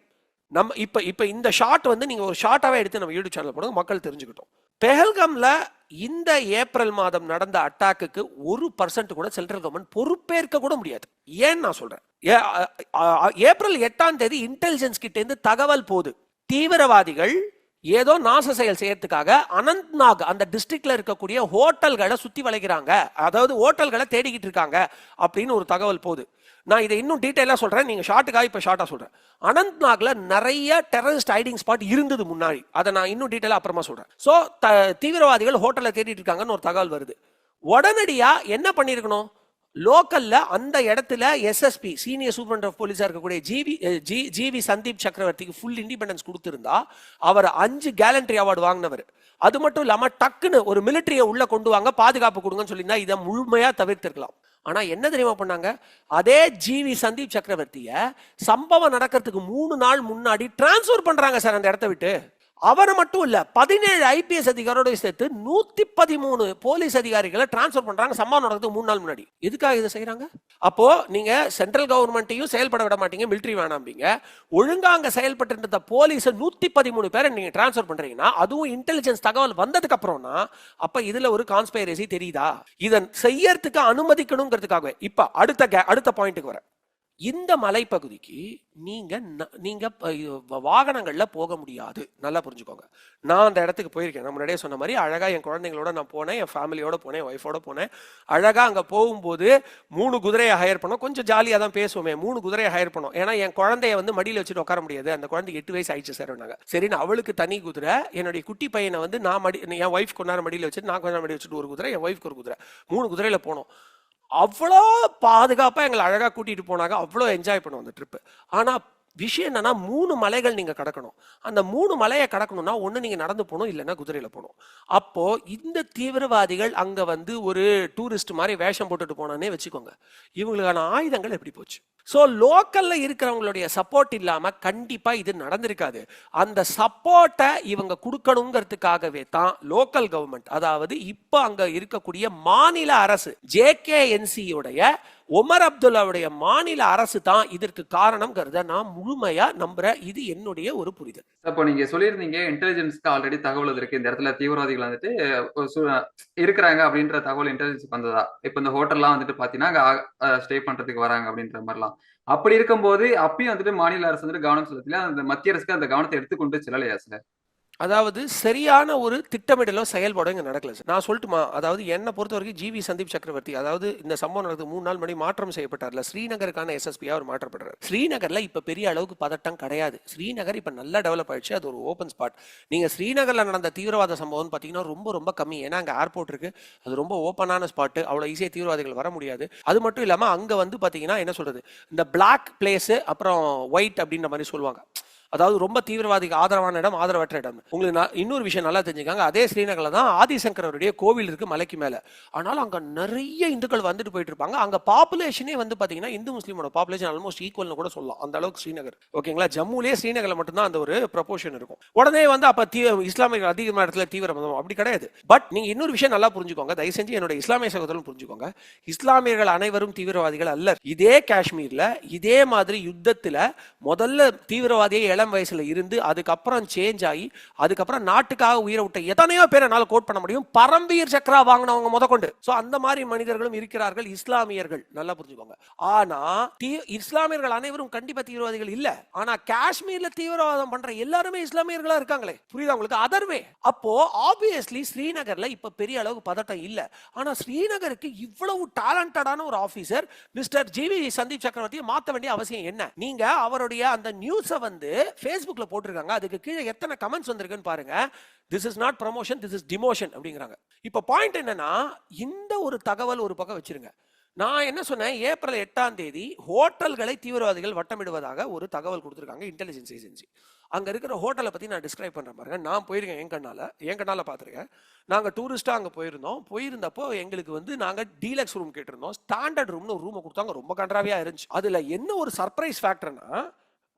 நம்ம இப்போ இப்போ இந்த ஷாட் வந்து நீங்கள் ஒரு ஷார்ட்டாகவே எடுத்து நம்ம யூடியூப் சேனல் போடுங்க மக்கள் தெரிஞ்சுக்கிட்டோம். பெஹல்காம்ல இந்த ஏப்ரல் மாதம் நடந்த அட்டாக்குக்கு ஒரு பர்சன்ட் கூட சென்ட்ரல் கவர்மெண்ட் பொறுப்பேற்க கூட முடியாது. ஏன்னு நான் சொல்கிறேன் ஏ- ஏப்ரல் எட்டாம் தேதி இன்டெலிஜென்ஸ் கிட்டேருந்து தகவல் போகுது தீவிரவாதிகள் ஏதோ நாச செயல் செய்யறதுக்காக அனந்த்நாக் அந்த டிஸ்ட்ரிக்ட்ல இருக்கக்கூடிய ஹோட்டல்களை சுத்தி வளைக்கிறாங்க. அதாவது ஹோட்டல்களை தேடிக்கிட்டு இருக்காங்க அப்படின்னு ஒரு தகவல் போகுது நான் இதை இன்னும் டீட்டெயிலாக சொல்கிறேன் நீங்கள் ஷார்ட்டுக்காக இப்போ ஷார்ட்டாக சொல்கிறேன் அனந்த்நாகில் நிறைய டெரரிஸ்ட் ஹைடிங் ஸ்பாட் இருந்தது முன்னாடி. அதை நான் இன்னும் டீட்டெயிலாக அப்புறமா சொல்கிறேன் ஸோ த தீவிரவாதிகள் ஹோட்டலில் தேடிட்டு இருக்காங்கன்னு ஒரு தகவல் வருது. உடனடியாக என்ன பண்ணியிருக்கணும் லோக்கல்ல அந்த இடத்துல எஸ்எஸ்பி சீனியர் சூப்பரண்ட் ஆஃப் போலீஸாக இருக்கக்கூடிய ஜிவி ஜி ஜிவி சந்தீப் சக்கரவர்த்திக்கு ஃபுல் இண்டிபெண்டன்ஸ் கொடுத்துருந்தா அவர் அஞ்சு கேலண்ட்ரி அவார்டு வாங்கினவர். அது மட்டும் இல்லாமல் டக்குன்னு ஒரு மிலிட்டரியை உள்ளே கொண்டு வாங்க பாதுகாப்பு கொடுங்கன்னு சொல்லியிருந்தா இதை முழுமையாக தவிர்த்திருக்கலாம். ஆனா என்ன தெரியுமா பண்ணாங்க? அதே ஜிவி சந்தீப் சக்கரவர்த்திய சம்பவம் நடக்கிறதுக்கு மூணு நாள் முன்னாடி டிரான்ஸ்ஃபர் பண்றாங்க சார் அந்த இடத்த விட்டு. அவரை மட்டும் இல்லை பதினேழு ஐபிஎஸ் அதிகாரோட சேர்த்து நூத்தி பதிமூணு போலீஸ் அதிகாரிகளை டிரான்ஸ்ஃபர் பண்றாங்க சம்பவம் நடக்கிறதுக்கு மூணு நாள் முன்னாடி. எதுக்காக இதை செய்யறாங்க அப்போ நீங்க சென்ட்ரல் கவர்மெண்ட்டையும் செயல்பட விட மாட்டீங்க மிலிட்டரி வேணாம்பீங்க. ஒழுங்கா அங்க செயல்பட்டு இருந்த போலீஸை நூத்தி பதிமூணு பேரை நீங்க டிரான்ஸ்ஃபர் பண்றீங்கன்னா அதுவும் இன்டெலிஜென்ஸ் தகவல் வந்ததுக்கு அப்புறம்னா அப்ப இதுல ஒரு கான்ஸ்பைரசி தெரியுதா? இதன் செய்யறதுக்கு அனுமதிக்கணுங்கிறதுக்காகவே. இப்ப அடுத்த ga- அடுத்த பாயிண்ட்டுக்கு வரேன். இந்த மலைப்பகுதிக்கு நீங்க ந- நீங்க வாகனங்கள்ல போக முடியாது. நல்லா புரிஞ்சுக்கோங்க. நான் அந்த இடத்துக்கு போயிருக்கேன். நான் முன்னாடியே சொன்ன மாதிரி அழகா என் குழந்தைங்களோட நான் போனேன் என் ஃபேமிலியோட போனேன் ஒய்ஃபோட போனேன். அழகா அங்க போகும்போது மூணு குதிரையை ஹையர் பண்ணோம். கொஞ்சம் ஜாலியாக தான் பேசுவோமே. மூணு குதிரையை ஹையர் பண்ணோம். ஏன்னா என் குழந்தைய வந்து மடியில் வச்சுட்டு உட்கார முடியாது. அந்த குழந்தைக்கு எட்டு வயசு ஆயிடுச்சு சார் நாங்க. சரி நான் அவளுக்கு தனி குதிரை என்னுடைய குட்டி பையனை வந்து நான் மடி என் ஒய்ஃப் கொண்டாட மடியில் வச்சுட்டு நான் கொஞ்ச மடியில் மடி வச்சுட்டு ஒரு குதிரை என் ஒய்ஃப்க்கு ஒரு குதிரை. மூணு குதிரையில போனோம். அவ்வளோ பாதுகாப்பாக எங்களை அழகாக கூட்டிகிட்டு போனாங்க. அவ்வளோ என்ஜாய் பண்ணுவோம் அந்த ட்ரிப்பு ஆனால் விஷயம் என்னன்னா மூணு மலைகள் நீங்க கடக்கணும். அந்த மூணு மலையை கடக்கணும்னா ஒண்ணு நீங்க நடந்து போகணும் இல்லைன்னா குதிரையில போகணும். அப்போ இந்த தீவிரவாதிகள் அங்க வந்து ஒரு டூரிஸ்ட் மாதிரி வேஷம் போட்டுட்டு போனானே வச்சுக்கோங்க. இவங்களுக்கான ஆயுதங்கள் எப்படி போச்சு? ஸோ லோக்கல்ல இருக்கிறவங்களுடைய சப்போர்ட் இல்லாம கண்டிப்பா இது நடந்திருக்காது. அந்த சப்போர்ட்டை இவங்க கொடுக்கணுங்கிறதுக்காகவே தான் லோக்கல் கவர்மெண்ட் அதாவது இப்போ அங்க இருக்கக்கூடிய மாநில அரசு ஜேகேஎன்சியுடைய ஒமர் அப்துல்லாவுடைய மாநில அரசு தான் இதற்கு காரணம்ங்கிறத நான் முழுமையா நம்புறேன் இது என்னுடைய ஒரு புரிதல். அப்போ நீங்க சொல்லியிருந்தீங்க இன்டெலிஜென்ஸ்க்கு ஆல்ரெடி தகவல் இருக்கு. இந்த இடத்துல தீவிரவாதிகள் வந்துட்டு இருக்கிறாங்க அப்படின்ற தகவல் இன்டெலிஜென்ஸ் வந்ததா? இப்போ இந்த ஹோட்டல்லாம் வந்துட்டு பாத்தீங்கன்னா ஸ்டே பண்றதுக்கு வராங்க அப்படின்ற மாதிரிலாம். அப்படி இருக்கும்போது அப்பயும் வந்துட்டு மாநில அரசு வந்துட்டு கவனம் செலுத்தல. அந்த மத்திய அரசுக்கு அந்த கவனத்தை எடுத்துக்கொண்டு செல்லலையா சார்? அதாவது சரியான ஒரு திட்டமிடலோ செயல்பாடோ இங்கே நடக்கல சார் நான் சொல்லட்டுமா? அதாவது என்னை பொறுத்த வரைக்கும் ஜிவி சந்தீப் சக்கரவர்த்தி அதாவது இந்த சம்பவம் நடந்து மூணு நாள் மணி மாற்றம் செய்யப்பட்டார்ல ஸ்ரீநகருக்கான எஸ்எஸ்பியாக அவர் மாற்றப்படுறார். ஸ்ரீநகரில் இப்போ பெரிய அளவுக்கு பதட்டம் கிடையாது. ஸ்ரீநகர் இப்போ நல்லா டெவலப் ஆயிடுச்சு அது ஒரு ஓப்பன் ஸ்பாட் நீங்கள் ஸ்ரீநகரில் நடந்த தீவிரவாத சம்பவம்னு பார்த்தீங்கன்னா ரொம்ப ரொம்ப கம்மி. ஏன்னா அங்கே ஏர்போர்ட் இருக்கு. அது ரொம்ப ஓப்பனான ஸ்பாட்டு அவ்வளோ ஈஸியாக தீவிரவாதிகள் வர முடியாது. அது மட்டும் இல்லாமல் அங்கே வந்து பார்த்தீங்கன்னா என்ன சொல்றது? இந்த பிளாக் பிளேஸு அப்புறம் ஒயிட் அப்படின்ற மாதிரி சொல்லுவாங்க. அதாவது ரொம்ப தீவிரவாதிக்கு ஆதரவான இடம் ஆதரவற்ற இடம். உங்களுக்கு நான் இன்னொரு விஷயம் நல்லா தெரிஞ்சுக்காங்க. அதே ஸ்ரீநகரில் தான் ஆதிசங்கரருடைய கோவில் இருக்கு மலைக்கு மேலே. ஆனாலும் அங்கே நிறைய இந்துக்கள் வந்துட்டு போயிட்டு இருப்பாங்க. அங்கே பாப்புலேஷனே வந்து பார்த்தீங்கன்னா இந்து முஸ்லீமோட பாப்புலேஷன் ஆல்மோஸ்ட் ஈக்குவல்னு கூட சொல்லலாம். அந்த அளவுக்கு ஸ்ரீநகர். ஓகேங்களா ஜம்முலேயே ஸ்ரீநகரில் மட்டும்தான் அந்த ஒரு ப்ரொபோஷன் இருக்கும். உடனே வந்து அப்போ தீ இஸ்லாமியர்கள் அதிகமான இடத்துல தீவிரவாதம். அப்படி கிடையாது. பட் நீங்கள் இன்னொரு விஷயம் நல்லா புரிஞ்சுக்கோங்க. தயவு செஞ்சு என்னோட இஸ்லாமிய சகோதரன் புரிஞ்சுக்கோங்க. இஸ்லாமியர்கள் அனைவரும் தீவிரவாதிகள் அல்ல இதே காஷ்மீரில் இதே மாதிரி யுத்தத்தில் முதல்ல தீவிரவாதியை இளம் வயசுல இருந்து அதுக்கப்புறம் சேஞ்ச் ஆகி அதுக்கப்புறம் நாட்டுக்காக உயிரை விட்ட எத்தனையோ பேர் என்னால கோட் பண்ண முடியும். பரம்பீர் சக்கரா வாங்கினவங்க முதக்கொண்டு ஸோ அந்த மாதிரி மனிதர்களும் இருக்கிறார்கள் இஸ்லாமியர்கள். நல்லா புரிஞ்சுக்கோங்க. ஆனா தீ- இஸ்லாமியர்கள் அனைவரும் கண்டிப்பா தீவிரவாதிகள் இல்ல. ஆனா காஷ்மீர்ல தீவிரவாதம் பண்ற எல்லாருமே இஸ்லாமியர்களா இருக்காங்களே. புரியுதா உங்களுக்கு? அதர்வே. அப்போ ஆப்வியஸ்லி ஸ்ரீநகர்ல இப்ப பெரிய அளவுக்கு பதட்டம் இல்ல. ஆனா ஸ்ரீநகருக்கு இவ்வளவு டேலண்டடான ஒரு ஆபீசர் மிஸ்டர் ஜிவி சந்தீப் சக்கரவர்த்தியை மாத்த வேண்டிய அவசியம் என்ன? நீங்க அவருடைய அந்த நியூஸை வந்து ஃபேஸ்புக்ல போட்டிருக்காங்க. அதுக்கு கீழே எத்தனை கமெண்ட்ஸ் வந்திருக்குன்னு பாருங்க. This is not promotion this is demotion அப்படிங்கிறாங்க. இப்போ பாயிண்ட் என்னன்னா இந்த ஒரு தகவல் ஒரு பக்கம் வச்சிருங்க. நான் என்ன சொன்னேன்? ஏப்ரல் எட்டாம் தேதி ஹோட்டல்களை தீவிரவாதிகள் வட்டமிடுவதாக ஒரு தகவல் கொடுத்துருக்காங்க இன்டெலிஜென்ஸ் ஏஜென்சி அங்கே இருக்கிற ஹோட்டலை பற்றி நான் டிஸ்கிரைப் பண்ணுறேன் பாருங்க. நான் போயிருக்கேன் என் கண்ணால். என் கண்ணால் பார்த்துருக்கேன். நாங்கள் டூரிஸ்ட்டாக அங்கே போயிருந்தோம். போயிருந்தப்போ எங்களுக்கு வந்து நாங்கள் டீலக்ஸ் ரூம் கேட்டிருந்தோம். ஸ்டாண்டர்ட் ரூம்னு ஒரு ரூமை கொடுத்தாங்க. ரொம்ப கன்றாவியாக இருந்துச்சு. அதில் என்ன ஒரு சர்ப்ரைஸ் ஃபேக்டர்னா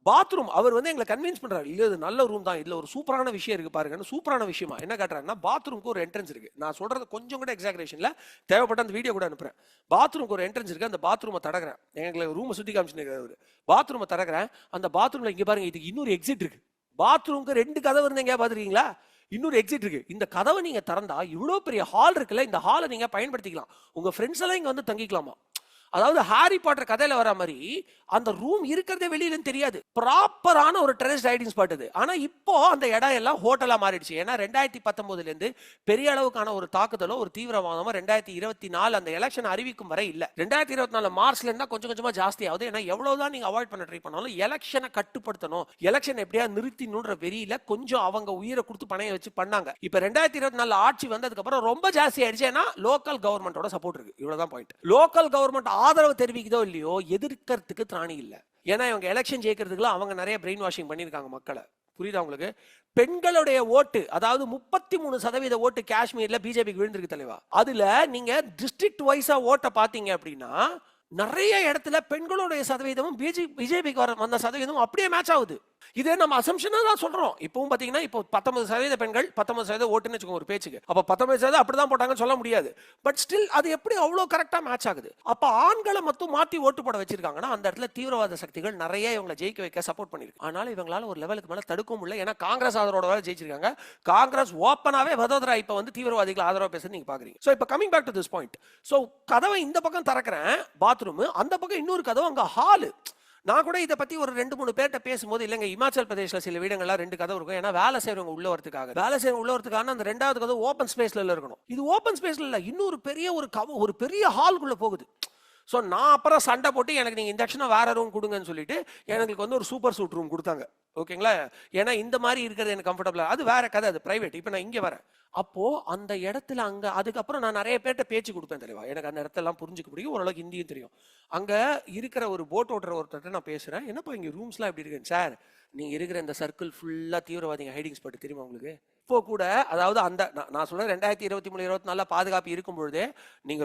பாத்ரூம் அவர் வந்து எங்களை கன்வின்ஸ் பண்ணுறாரு இல்லை இது நல்ல ரூம் தான். இல்லை ஒரு சூப்பரான விஷயம் இருக்கு பாருங்கன்னு சூப்பரான விஷயமா? என்ன காட்டுறாருன்னா பாத்ரூம்க்கு ஒரு என்ட்ரன்ஸ் இருக்கு. நான் சொல்றது கொஞ்சம் கூட எக்ஸாக்ரேஷனில் தேவைப்பட்ட அந்த வீடியோ கூட அனுப்புறேன். பாத்ரூம்க்கு ஒரு என்ட்ரன்ஸ் இருக்கு. அந்த பாத்ரூமை தடகிறேன் எங்களுக்கு ரூமை சுற்றி காமிச்சுன்னு அவர். பாத்ரூமை தடகிறேன் அந்த பாத்ரூம்ல இங்கே பாருங்க இதுக்கு இன்னொரு எக்ஸிட் இருக்கு. பாத்ரூம்க்கு ரெண்டு கதவு இருந்து எங்கேயா பார்த்துருக்கீங்களா? இன்னொரு எக்ஸிட் இருக்கு. இந்த கதவை நீங்க திறந்தா இவ்வளோ பெரிய ஹால் இருக்குல்ல இந்த ஹாலை நீங்க பயன்படுத்திக்கலாம். உங்க ஃப்ரெண்ட்ஸ் எல்லாம் இங்க வந்து தங்கிக்கலாமா? அதாவது ஹாரி பாட்டர் கதையில வர மாதிரி அந்த ரூம் இருக்கிறதே வெளியில தெரியாது. ப்ராப்பரான ஒரு டெரரிஸ்ட் ஹைடிங் ஸ்பாட் இது ஆனா இப்போ அந்த இடம் எல்லாம் ஹோட்டலா மாறிடுச்சு. ஏன்னா ரெண்டாயிரத்தி பத்தொன்பதுல இருந்து பெரிய அளவுக்கான ஒரு தாக்குதலோ ஒரு தீவிரவாதமோ ரெண்டாயிரத்தி இருபத்தி நாலு அந்த எலெக்ஷன் அறிவிக்கும் வரை இல்ல. ரெண்டாயிரத்தி இருபத்தி நாலு மார்ச்ல இருந்தா கொஞ்சம் கொஞ்சமா ஜாஸ்தி ஆகுது ஏன்னா எவ்வளவுதான் நீங்க அவாய்ட் பண்ண ட்ரை பண்ணாலும் எலெக்ஷனை கட்டுப்படுத்தணும். எலெக்ஷன் எப்படியா நிறுத்தினுன்ற வெறியில கொஞ்சம் அவங்க உயிரை கொடுத்து பணைய வச்சு பண்ணாங்க. இப்ப ரெண்டாயிரத்தி இருபத்தி நாலு ஆட்சி வந்ததுக்கு அப்புறம் ரொம்ப ஜாஸ்தி ஆயிடுச்சு ஏன்னா லோக்கல் கவர்மெண்டோட சப்போர்ட் இருக்கு. இவ்வளவுதான் பாயிண்ட் லோக்கல் கவர்மெண்ட் ஆதரவு தெரிவிக்குதோ இல்லையோ எதிர்க்கிறதுக்கு திராணி இல்லை. ஏன்னா இவங்க எலெக்ஷன் ஜெயிக்கிறதுக்குலாம் அவங்க நிறைய பிரெயின் வாஷிங் பண்ணியிருக்காங்க மக்களை. புரியுதா உங்களுக்கு? பெண்களுடைய ஓட்டு அதாவது முப்பத்தி மூணு சதவீத ஓட்டு காஷ்மீர்ல பிஜேபிக்கு விழுந்திருக்கு தலைவா. அதுல நீங்க டிஸ்ட்ரிக்ட் வைஸா ஓட்டை பாத்தீங்க அப்படின்னா நிறைய இடத்துல பெண்களுடைய சதவீதமும் பிஜே பிஜேபிக்கு வர வந்த சதவீதமும் அப்படியே மேட்ச் ஆகுது. இதே நம்ம அசம்ஷனாக தான் சொல்கிறோம் இப்பவும் பார்த்தீங்கன்னா இப்போ பத்தொன்பது சதவீத பெண்கள் பத்தொன்பது சதவீத ஓட்டுன்னு வச்சுக்கோங்க ஒரு பேச்சுக்கு. அப்போ பத்தொன்பது சதவீதம் அப்படி தான் போட்டாங்கன்னு சொல்ல முடியாது. பட் ஸ்டில் அது எப்படி அவ்வளோ கரெக்டாக மேட்ச் ஆகுது? அப்போ ஆண்களை மட்டும் மாற்றி ஓட்டு போட வச்சிருக்காங்கன்னா அந்த இடத்துல தீவிரவாத சக்திகள் நிறைய இவங்களை ஜெயிக்க வைக்க சப்போர்ட் பண்ணியிருக்கு. ஆனால் இவங்களால ஒரு லெவலுக்கு மேலே தடுக்க முடியல. ஏன்னா காங்கிரஸ் ஆதரவோட வேலை ஜெயிச்சிருக்காங்க. காங்கிரஸ் ஓப்பனாகவே வதோதரா இப்போ வந்து தீவிரவாதிகள் ஆதரவாக பேசுறது நீங்கள் பாக்குறீங்க. ஸோ இப்போ coming back to this point so கதவை இந்த பக்கம் திறக்கிறேன். பாத்ரூம் அந்த பக்கம் இன்னொரு கதவு அங்கே ஹாலு நான் கூட இதை பத்தி ஒரு ரெண்டு மூணு பேர்கிட்ட பேசும்போது இல்லைங்க இமாச்சல் பிரதேசில் சில வீடுகள்லாம் ரெண்டு கதவு இருக்கும். ஏன்னா வேலை செய்யறவங்க உள்ள வரதுக்காக. வேலை செய்யறவங்க உள்ள வரதுக்கான அந்த ரெண்டாவது கதவு ஓப்பன் ஸ்பேஸ்ல இருக்கணும். இது ஓப்பன் ஸ்பேஸ்ல இல்லை இன்னொரு பெரிய ஒரு கவ ஒரு பெரிய ஹால்குள்ள போகுது. ஸோ நான் அப்புறம் சண்டை போட்டு எனக்கு நீங்கள் இன்ஜெக்ஷனை வேறு ரூம் கொடுங்கன்னு சொல்லிட்டு எனக்கு வந்து ஒரு சூப்பர் சூட் ரூம் கொடுத்தாங்க. ஓகேங்களா ஏன்னா இந்த மாதிரி இருக்கிறது எனக்கு கம்ஃபர்டபுளாக அது வேற கதை அது ப்ரைவேட் இப்போ நான் இங்கே வரேன். அப்போது அந்த இடத்துல அங்கே அதுக்கப்புறம் நான் நிறைய பேர்கிட்ட பேச்சு கொடுப்பேன் தெளிவா எனக்கு அந்த இடத்தெல்லாம் புரிஞ்சுக்க முடியும். ஓரளவுக்கு ஹிந்தியும் தெரியும். அங்கே இருக்கிற ஒரு போட் ஓட்டுற ஒருத்தர்கிட்ட நான் பேசுகிறேன் என்னப்பா இங்கே ரூம்ஸ்லாம் எப்படி இருக்குன்னு? சார் நீங்கள் இருக்கிற இந்த சர்க்கிள் ஃபுல்லாக தீவிரவாதிங்க ஹைடிங்ஸ் பட்டு தெரியுமா உங்களுக்கு? இப்போ கூட அதாவது அந்த நான் நான் ரெண்டாயிரத்தி இருபத்தி மூணு இருபத்தி நாலில் பாதுகாப்பு இருக்கும் பொழுதே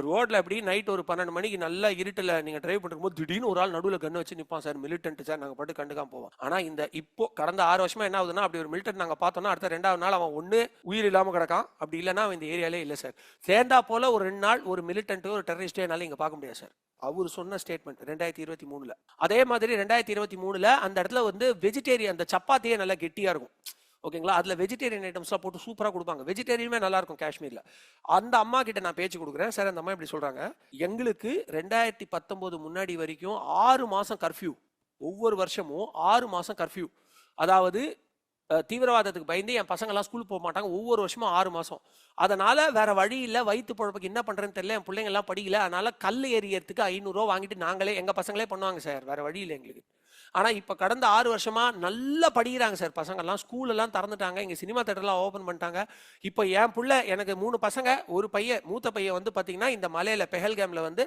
ரோட்டில் எப்படி நைட் ஒரு பன்னெண்டு மணிக்கு நல்லா இருட்டில் நீங்கள் ட்ரைவ் பண்ணிருக்கும்போது திடீர்னு ஒரு ஆள் நடுவில் கன்று வச்சு நிற்பான் சார் மிலிட்டன்ட் சார் நாங்கள் பாட்டு கண்டுக்காம போவோம். ஆனால் இந்த இப்போ கடந்த ஆறு வருஷமாக என்ன ஆகுதுன்னா அப்படி ஒரு மிலிட்டன்ட் நாங்கள் பார்த்தோம்னா அடுத்த ரெண்டாவது நாள் அவன் ஒன்று உயிர் இல்லாமல் கிடக்கான். அப்படி இல்லைன்னா அவன் இந்த ஏரியாலே இல்லை சார். சேர்ந்தா போல ஒரு ரெண்டு நாள் ஒரு மிலிட்டன்ட்டு ஒரு டெரரிஸ்டே என்னால் இங்கே பார்க்க முடியாது சார். அவர் சொன்ன ஸ்டேட்மெண்ட் ரெண்டாயிரத்தி இருபத்தி மூணுல. அதே மாதிரி ரெண்டாயிரத்தி இருபத்தி மூணுல அந்த இடத்துல வந்து வெஜிடேரியன் அந்த சப்பாத்தியே நல்லா கெட்டியா இருக்கும். ஓகேங்களா? அதில் வெஜிடேரியன் ஐட்டம்ஸ்லாம் போட்டு சூப்பராக கொடுப்பாங்க. வெஜிடேரியனுமே நல்லா இருக்கும் காஷ்மீரில். அந்த அம்மா கிட்ட நான் பேச்சு கொடுக்குறேன். சார் அந்த அம்மா இப்படி சொல்கிறாங்க எங்களுக்கு ரெண்டாயிரத்தி பத்தொம்போது முன்னாடி வரைக்கும் ஆறு மாதம் கர்ஃப்யூ ஒவ்வொரு வருஷமும் ஆறு மாதம் கர்ஃப்யூ அதாவது தீவிரவாதத்துக்கு பயந்து என் பசங்கள்லாம் ஸ்கூலுக்கு போக மாட்டாங்க. ஒவ்வொரு வருஷமும் ஆறு மாதம் அதனால் வேற வழி இல்லை. வயிற்று பழப்புக்கு என்ன பண்ணுறேன்னு தெரியல. என் பிள்ளைங்கள்லாம் படிக்கல. அதனால் கல் ஏறியறதுக்கு ஐநூறுரூவா வாங்கிட்டு நாங்களே எங்கள் பசங்களே பண்ணுவாங்க சார். வேற வழி இல்லை எங்களுக்கு. ஆனால் இப்போ கடந்த ஆறு வருஷமாக நல்லா படிக்கிறாங்க சார் பசங்கெல்லாம் ஸ்கூலெல்லாம் திறந்துட்டாங்க. இங்கே சினிமா தேட்டர்லாம் ஓப்பன் பண்ணிட்டாங்க. இப்போ என் புள்ள எனக்கு மூணு பசங்க ஒரு பையன் மூத்த பையன் வந்து பார்த்தீங்கன்னா இந்த மலையில் பெஹல்கேமில் வந்து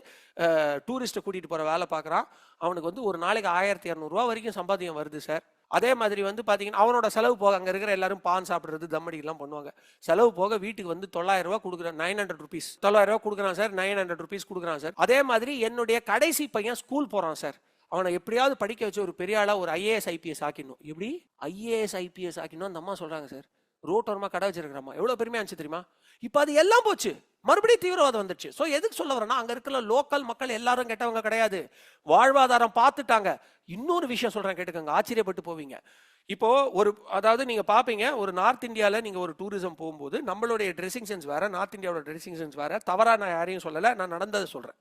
டூரிஸ்ட்டை கூட்டிகிட்டு போகிற வேலை பார்க்குறான் அவனுக்கு வந்து ஒரு நாளைக்கு ஆயிரத்தி இரநூறுவா வரைக்கும் சம்பாத்தியம் வருது சார். அதே மாதிரி வந்து பார்த்தீங்கன்னா அவனோட செலவு போக அங்கே இருக்கிற எல்லாரும் பான் சாப்பிட்றது தம்மடிக்கெல்லாம் பண்ணுவாங்க. செலவு போக வீட்டுக்கு வந்து தொள்ளாயிரம் ரூபா கொடுக்குறேன் நைன் ஹண்ட்ரட் ருபீஸ் தொள்ளாயிரம் ரூபா கொடுக்குறான் சார் நைன் ஹண்ட்ரட் ருபீஸ் கொடுக்குறான் சார். அதே மாதிரி என்னுடைய கடைசி பையன் ஸ்கூல் போகிறான் சார். அவனை எப்படியாவது படிக்க வச்சு ஒரு பெரிய ஆளாக ஒரு ஐஏஎஸ் ஐபிஎஸ் ஆக்கிடணும். எப்படி? ஐஏஎஸ் ஐபிஎஸ் ஆக்கிடணும் அந்த அம்மா சொல்கிறாங்க சார். ரோட்டோரமாக கடை வச்சிருக்கிறம்மா. எவ்வளோ பெருமையாக இருந்துச்சு தெரியுமா? இப்போ அது எல்லாம் போச்சு. மறுபடியும் தீவிரவாதம் வந்துச்சு ஸோ எதுக்கு சொல்ல வரேன்னா அங்கே இருக்கிற லோக்கல் மக்கள் எல்லாரும் கெட்டவங்க கிடையாது. வாழ்வாதாரம் பார்த்துட்டாங்க. இன்னொரு விஷயம் சொல்கிறேன் கேட்டுக்கோங்க. ஆச்சரியப்பட்டு போவீங்க. இப்போ ஒரு அதாவது நீங்க பாப்பீங்க ஒரு நார்த் இந்தியாவில் நீங்க ஒரு டூரிசம் போகும்போது நம்மளுடைய ட்ரெஸ்ஸிங் சென்ஸ் வேற நார்த் இந்தியாவோட ட்ரெஸ்ஸிங் சென்ஸ் வேற. தவறா நான் யாரையும் சொல்லலை நான் நடந்ததை சொல்றேன்.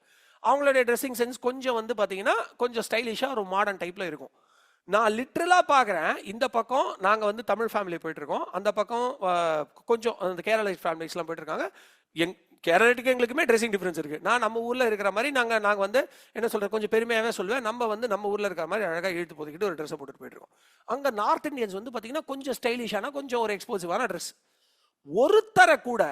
அவங்களுடைய ட்ரெஸ்ஸிங் சென்ஸ் கொஞ்சம் வந்து பார்த்தீங்கன்னா கொஞ்சம் ஸ்டைலிஷாக ஒரு மாடர்ன் டைப்ல இருக்கும். நான் லிட்ரலாக பார்க்குறேன் இந்த பக்கம் நாங்கள் வந்து தமிழ் ஃபேமிலி போயிட்டுருக்கோம் அந்த பக்கம் கொஞ்சம் அந்த கேரள ஃபேமிலிஸ்லாம் போயிட்டுருக்காங்க எங் கேரளத்துக்கு எங்களுக்குமே ட்ரெஸ்ஸிங் டிஃப்ரென்ஸ் இருக்குது நான் நம்ம ஊரில் இருக்கிற மாதிரி நாங்கள் நாங்கள் வந்து என்ன சொல்கிறது கொஞ்சம் பெருமையாகவே சொல்லுவேன். நம்ம வந்து நம்ம ஊரில் இருக்கிற மாதிரி அழகாக இழுத்து போதிக்கிட்டு ஒரு ட்ரெஸ்ஸை போட்டுட்டு போயிட்டுருக்கோம் அங்கே நார்த் இந்தியன்ஸ் வந்து பார்த்திங்கன்னா கொஞ்சம் ஸ்டைலிஷான கொஞ்சம் ஒரு எக்ஸ்போசிவான ட்ரெஸ் ஒருத்தரை கூட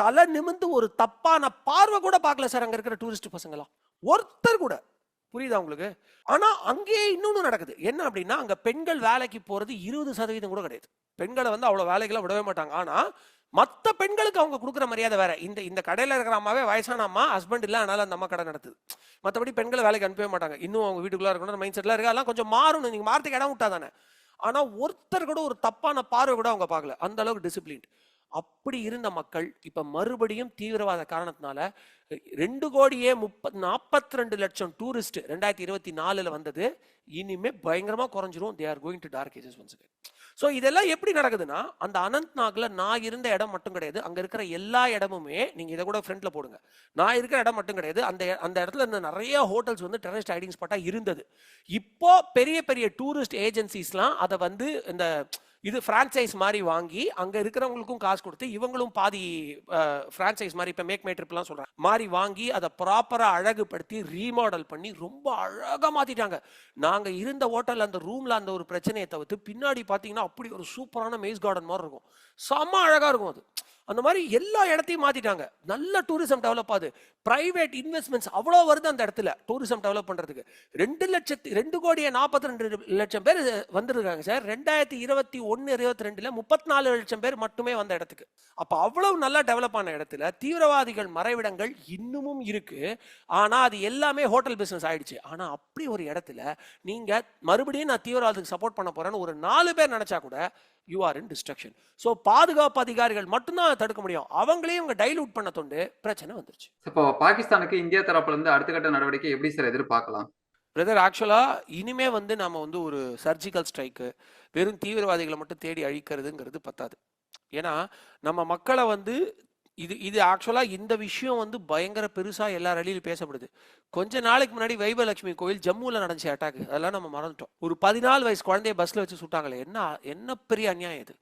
தலை நிமிந்து ஒரு தப்பான பார்வை கூட பார்க்கல சார் அங்கே இருக்கிற டூரிஸ்ட் பசங்களாம். ஒருத்தர் கூட. புரியுதா உங்களுக்கு? ஆனா அங்கேயே இன்னொன்னு நடக்குது. என்ன அப்படின்னா அங்க பெண்கள் வேலைக்கு போறது இருபது சதவீதம் கூட கிடையாது. பெண்களை வந்து அவ்வளவு வேலைக்கெல்லாம் விடவே மாட்டாங்க. ஆனா மற்ற பெண்களுக்கு அவங்க கொடுக்குற மரியாதை வேற. இந்த இந்த கடையில் இருக்கிற அம்மாவே வயசான அம்மா ஹஸ்பண்ட் இல்லை அதனால அந்த அம்மா கடை நடத்துது. மற்றபடி பெண்களை வேலைக்கு அனுப்பவே மாட்டாங்க. இன்னும் அவங்க வீட்டுக்குள்ள இருக்கணும் மைண்ட் செட்ல இருக்கு அதெல்லாம் கொஞ்சம் மாறணும். நீங்க மாறத்துக்கு இடம் விட்டா தானே. ஆனா ஒருத்தர் கூட ஒரு தப்பான பார்வை கூட அவங்க பார்க்கல. அந்த அளவுக்கு டிசிப்ளின் அப்படி இருந்த மக்கள் இப்ப மறுபடியும் தீவிரவாத காரணத்தினால ரெண்டு கோடியே முப்பத் நாற்பத்தி ரெண்டு லட்சம் டூரிஸ்ட் ரெண்டாயிரத்தி இருபத்தி நாலுல வந்தது. இனிமே பயங்கரமா குறைஞ்சிரும். They are going to dark ages once so இதெல்லாம் எப்படி நடக்குதுன்னா அந்த அனந்த்நாக்ல நான் இருந்த இடம் மட்டும் கிடையாது. அங்க இருக்கிற எல்லா இடமுமே நீங்க இதை கூட ஃப்ரண்ட்ல போடுங்க. நான் இருக்கிற இடம் மட்டும் கிடையாது. அந்த அந்த இடத்துல இருந்த நிறைய ஹோட்டல்ஸ் வந்து டெரரிஸ்ட் ஐடிங் ஸ்பாட்டா இருந்தது. இப்போ பெரிய பெரிய டூரிஸ்ட் ஏஜென்சிஸ்லாம் அதை வந்து இந்த இது ஃப்ரான்ச்சைஸ் மாதிரி வாங்கி அங்கே இருக்கிறவங்களுக்கும் காசு கொடுத்து இவங்களும் பாதி ஃப்ரான்ச்சைஸ் மாதிரி இப்போ மேக் மை ட்ரிப்லாம் சொல்றேன். மாதிரி வாங்கி அதை ப்ராப்பராக அழகுபடுத்தி ரீமாடல் பண்ணி ரொம்ப அழகாக மாற்றிட்டாங்க நாங்கள் இருந்த ஹோட்டலில் அந்த ரூமில் அந்த ஒரு பிரச்சனையை தவிர்த்து பின்னாடி பார்த்தீங்கன்னா அப்படி ஒரு சூப்பரான மெய்ஸ் கார்டன் மாதிரி இருக்கும். செம்ம அழகாக இருக்கும் அது. அந்த மாதிரி எல்லா இடத்தையும் மாற்றிட்டாங்க நல்ல டூரிசம் டெவலப் ஆகுது. ப்ரைவேட் இன்வெஸ்ட்மெண்ட்ஸ் அவ்வளோ வருது அந்த இடத்துல டூரிசம் டெவலப் பண்ணுறதுக்கு ரெண்டு லட்சத்து ரெண்டு கோடியே நாற்பத்தி ரெண்டு லட்சம் பேர் வந்திருக்காங்க சார். ரெண்டாயிரத்தி இருபத்தி ஒன்று இருபத்தி ரெண்டில் முப்பத்தி நாலு லட்சம் பேர் மட்டுமே வந்த இடத்துக்கு. அப்போ அவ்வளவு நல்லா டெவலப் ஆன இடத்துல தீவிரவாதிகள் மறைவிடங்கள் இன்னமும் இருக்குது ஆனால் அது எல்லாமே ஹோட்டல் பிஸ்னஸ் ஆயிடுச்சு. ஆனால் அப்படி ஒரு இடத்துல நீங்கள் மறுபடியும் நான் தீவிரவாதத்துக்கு சப்போர்ட் பண்ண போகிறேன்னு ஒரு நாலு பேர் நினச்சா கூட you are in destruction so பாதுகாப்பு அதிகாரிகள் மட்டும்தான் தடுக்க முடியும். அவங்களையும் இவங்க டைலூட் பண்ண தொண்டு பிரச்சனை வந்துருச்சு. இப்போ பாகிஸ்தானுக்கு இந்தியா தரப்புல இருந்து அடுத்த கட்ட நடவடிக்கை எப்படி சார் எதிர்பார்க்கலாம்? பிரதர் ஆக்சுவலாக இனிமே வந்து நம்ம வந்து ஒரு சர்ஜிக்கல் ஸ்ட்ரைக்கு வெறும் தீவிரவாதிகளை மட்டும் தேடி அழிக்கிறதுங்கிறது பத்தாது. ஏன்னா நம்ம மக்களை வந்து இது இது ஆக்சுவலாக இந்த விஷயம் வந்து பயங்கர பெருசாக எல்லா ரலியிலும் பேசப்படுது. கொஞ்ச நாளைக்கு முன்னாடி வைபலட்சுமி கோயில் ஜம்முவில் நடந்துச்சு அட்டாக் அதெல்லாம் நம்ம மறந்துட்டோம். ஒரு பதினாலு வயசு குழந்தைய பஸ்ஸில் வச்சு சுட்டாங்களே என்ன என்ன பெரிய அநியாயம் இது?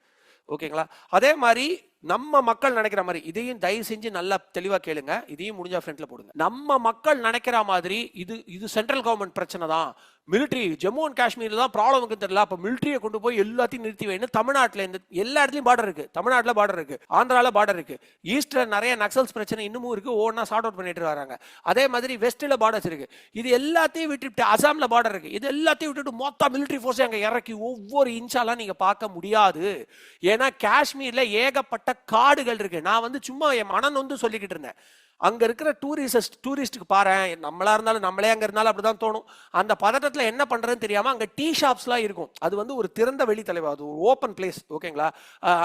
ஓகேங்களா அதே மாதிரி நம்ம மக்கள் நினைக்கிற மாதிரி இதையும் தயவு செஞ்சு நல்லா தெளிவாக கேளுங்க. இதையும் முடிஞ்சா ஃப்ரண்ட்ல போடுங்க. நம்ம மக்கள் நினைக்கிற மாதிரி இது இது சென்ட்ரல் கவர்மெண்ட் பிரச்சனை தான். மிலிட்ரி ஜம்மு அண்ட் காஷ்மீரில் தான் ப்ராப்ளம் தெரியல. அப்போ மிலிட்ரியை கொண்டு போய் எல்லாத்தையும் நிறுத்தி வைன்னு தமிழ்நாட்டில் இந்த எல்லா இடத்துலையும் பார்டர் இருக்கு. தமிழ்நாட்டில் பார்டர் இருக்கு. ஆந்திராவில் பார்டர் இருக்கு. ஈஸ்டில் நிறைய நக்சல்ஸ் பிரச்சனை இன்னமும் இருக்கு. ஒவ்வொன்றா சார்ட் அவுட் பண்ணிட்டு வராங்க. அதே மாதிரி வெஸ்ட்டில் பார்டர்ஸ் இருக்கு. இது எல்லாத்தையும் விட்டுட்டு அசாமில் பார்டர் இருக்கு. இது எல்லாத்தையும் விட்டுட்டு மொத்த மிலிட்ரி ஃபோர்ஸ் அங்கே இறக்கி ஒவ்வொரு இன்ச்சாலாம் நீங்கள் பார்க்க முடியாது. ஏன்னா காஷ்மீரில் ஏகப்பட்ட காடுகள் இருக்கு. நான் வந்து சும்மா என் மனன் வந்து சொல்லிக்கிட்டு இருந்தேன். அங்கே இருக்கிற டூரிஸ்ட் டூரிஸ்ட்டுக்கு பாரு நம்மளா இருந்தாலும் நம்மளே அங்கே இருந்தாலும் அப்படிதான் தோணும். அந்த பதட்டத்தில் என்ன பண்றதுன்னு தெரியாமல் அங்கே டீ ஷாப்ஸ்லாம் இருக்கும். அது வந்து ஒரு திறந்த வெளி தலைவா அது ஒரு ஓப்பன் பிளேஸ் ஓகேங்களா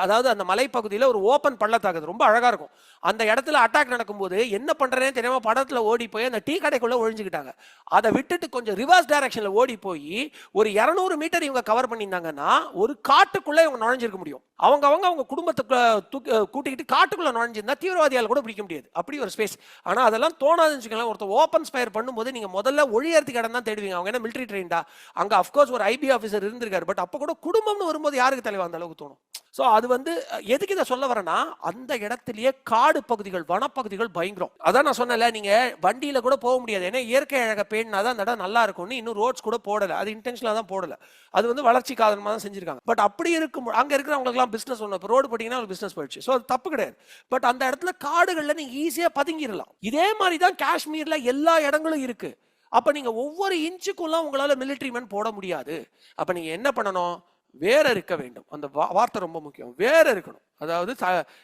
அதாவது அந்த மலைப்பகுதியில் ஒரு ஓப்பன் பள்ளத்தாக்குது ரொம்ப அழகா இருக்கும். அந்த இடத்துல அட்டாக் நடக்கும்போது என்ன பண்றேன்னு தெரியாமல் படத்தில் ஓடி போய் அந்த டீ கடைக்குள்ளே ஒழிஞ்சுக்கிட்டாங்க. அதை விட்டுட்டு கொஞ்சம் ரிவர்ஸ் டைரக்ஷன்ல ஓடி போய் ஒரு இரநூறு மீட்டர் இவங்க கவர் பண்ணியிருந்தாங்கன்னா ஒரு காட்டுக்குள்ளே இவங்க நுழைஞ்சிருக்க முடியும். அவங்க அவங்க அவங்க குடும்பத்துக்கு தூக்கி கூட்டிக்கிட்டு காட்டுக்குள்ளே நுழைஞ்சிருந்தா தீவிரவாதியால் கூட பிடிக்க முடியாது. அப்படி ஒரு ஸ்பேஸ் ஆனா அதெல்லாம் தோணாதுன்னு வச்சுக்கலாம் ஒருத்தர் ஓப்பன் ஸ்பயர் பண்ணும்போது நீங்க முதல்ல ஒழியறதுக்கு இடம் தான் தேடுவீங்க. அவங்க என்ன மிலிட்ரி ட்ரெயின்டா அங்க அஃப்கோர்ஸ் ஒரு ஐபி ஆஃபீஸர் இருந்திருக்காரு. பட் அப்ப கூட குடும்பம்னு வரும்போது யாருக்கு தலைவா? அந்த அளவுக்கு தோணும். ஸோ அது வந்து எதுக்கு இதை சொல்ல வரேன்னா அந்த இடத்துலயே காடு பகுதிகள் வனப்பகுதிகள் பயங்கரம். அதான் நான் சொன்னேன்ல நீங்க வண்டியில கூட போக முடியாது. ஏன்னா இயற்கை அழகை பேணினா தான் அந்த இடம் நல்லா இருக்கும்னு இன்னும் ரோட்ஸ் கூட போடல. அது இன்டென்ஷனாக தான் போடல. அது வந்து வளர்ச்சி காரணமாக தான் செஞ்சிருக்காங்க. பட் அப்படி இருக்கும் அங்க இருக்கிறவங்களுக்குலாம் பிசினஸ் ஒன்று இப்போ ரோடு போட்டிங்கன்னா ஒரு பிசினஸ் போயிடுச்சு. ஸோ அது தப்பு கிடையாது. பட் அந்த இடத்துல காடுகள்ல நீங்க ஈஸியாக பதுங்கிடலாம். இதே மாதிரி தான் காஷ்மீர்ல எல்லா இடங்களும் இருக்கு. அப்போ நீங்கள் ஒவ்வொரு இன்ச்சுக்குள்ளே உங்களால் மிலிட்ரி மேன் போட முடியாது. அப்போ நீங்கள் என்ன பண்ணணும்? வேற இருக்க வேண்டும். அந்த வா- வார்த்தை ரொம்ப முக்கியம். வேற இருக்கணும். அதாவது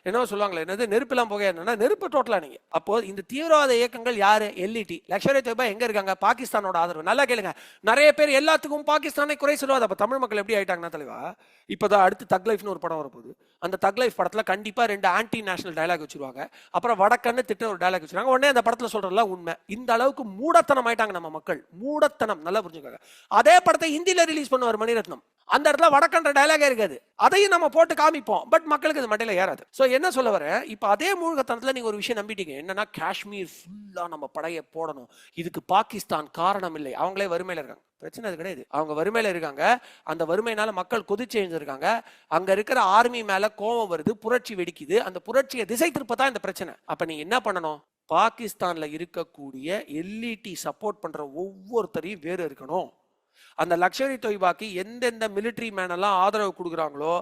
என்ன சொல்லுவாங்களே என்னது நெருப்பெல்லாம் புகை என்னன்னா நெருப்பு டோட்டலா நீங்க. அப்போ இந்த தீவிரவாத இயக்கங்கள் யாரு? எல்இடி லக்ஷரி தொய்பா எங்க இருக்காங்க? பாகிஸ்தானோட ஆதரவு. நல்லா கேளுங்க. நிறைய பேர் எல்லாத்துக்கும் பாகிஸ்தானை குறை சொல்லுவாது? அப்ப தமிழ் மக்கள் எப்படி ஆயிட்டாங்கன்னா தலைவா? இப்போதான் அடுத்து தக் லைஃப்னு ஒரு படம் வரப்போகுது. அந்த தக் லைஃப் படத்துல கண்டிப்பா ரெண்டு ஆன்டி நேஷனல் டயலாக் வச்சிருவாங்க. அப்புறம் வடக்கன்னு திட்ட ஒரு டயலாக் வச்சிருவாங்க. உடனே அந்த படத்துல சொல்றதுலாம் உண்மை. இந்த அளவுக்கு மூடத்தனம் ஆயிட்டாங்க நம்ம மக்கள். மூடத்தனம். நல்லா புரிஞ்சுக்காங்க. அதே படத்தை ஹிந்தியில ரிலீஸ் பண்ணுவார் மணிரத்னம். அந்த இடத்துல வடக்கன்ற டயலாகே இருக்காது. அதையும் நம்ம போட்டு காமிப்போம். பட் மக்களுக்கு இது மட்டையில் ஏறாது. ஸோ என்ன சொல்ல வரேன் இப்போ அதே மூழ்கத்தனத்தில் நீங்கள் ஒரு விஷயம் நம்பிட்டீங்க. என்னன்னா காஷ்மீர் ஃபுல்லாக நம்ம படையை போடணும். இதுக்கு பாகிஸ்தான் காரணம் இல்லை. அவங்களே வறுமையில் இருக்காங்க. பிரச்சனை அது கிடையாது. அவங்க வறுமையில் இருக்காங்க. அந்த வறுமையினால மக்கள் கொதிச்சு எழுந்திருக்காங்க. அங்கே இருக்கிற ஆர்மி மேலே கோபம் வருது. புரட்சி வெடிக்குது. அந்த புரட்சியை திசை திருப்பதான் இந்த பிரச்சனை. அப்போ நீ என்ன பண்ணணும்? பாகிஸ்தானில் இருக்கக்கூடிய எல்இடி சப்போர்ட் பண்ணுற ஒவ்வொருத்தரையும் வேறு இருக்கணும் அந்த லக்ஷரி தொய்பாக்கு எந்தெந்த மிலிட்ரி மேனெல்லாம் ஆதரவு கொடுக்குறாங்களோ